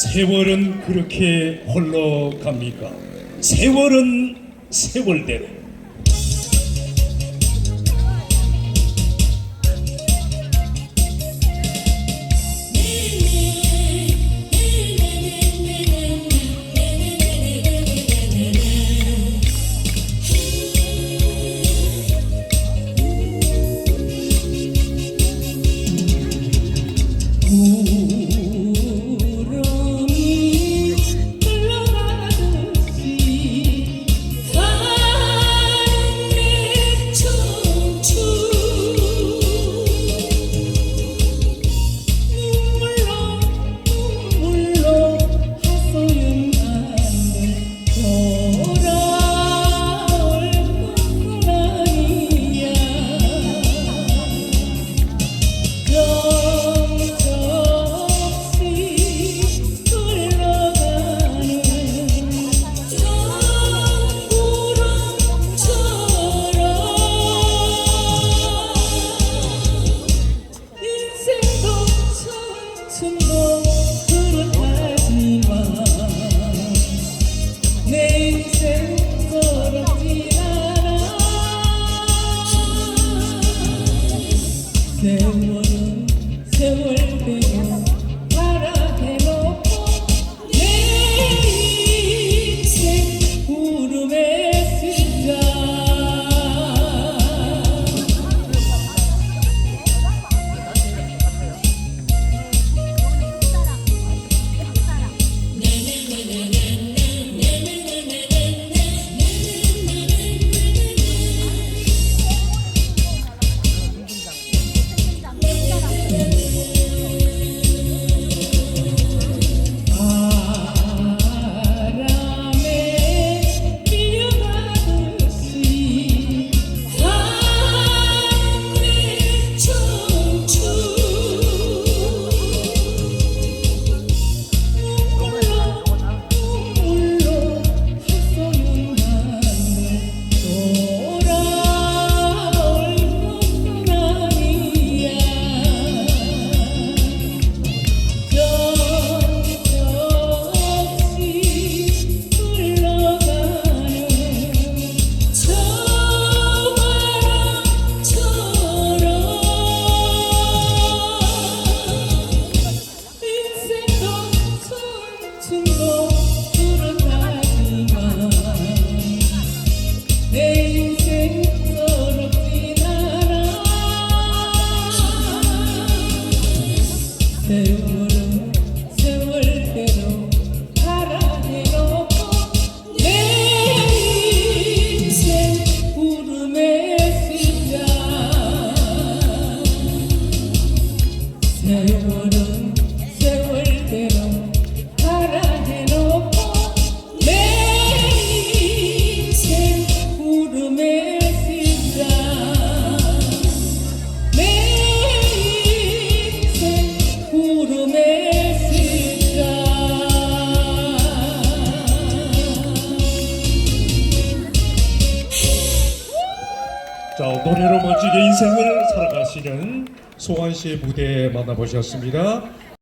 세월은 그렇게 흘러갑니까? 세월은 세월대로 say stay 자 노래로 멋지게 인생을 살아가시는 소환 씨의 무대 만나보셨습니다.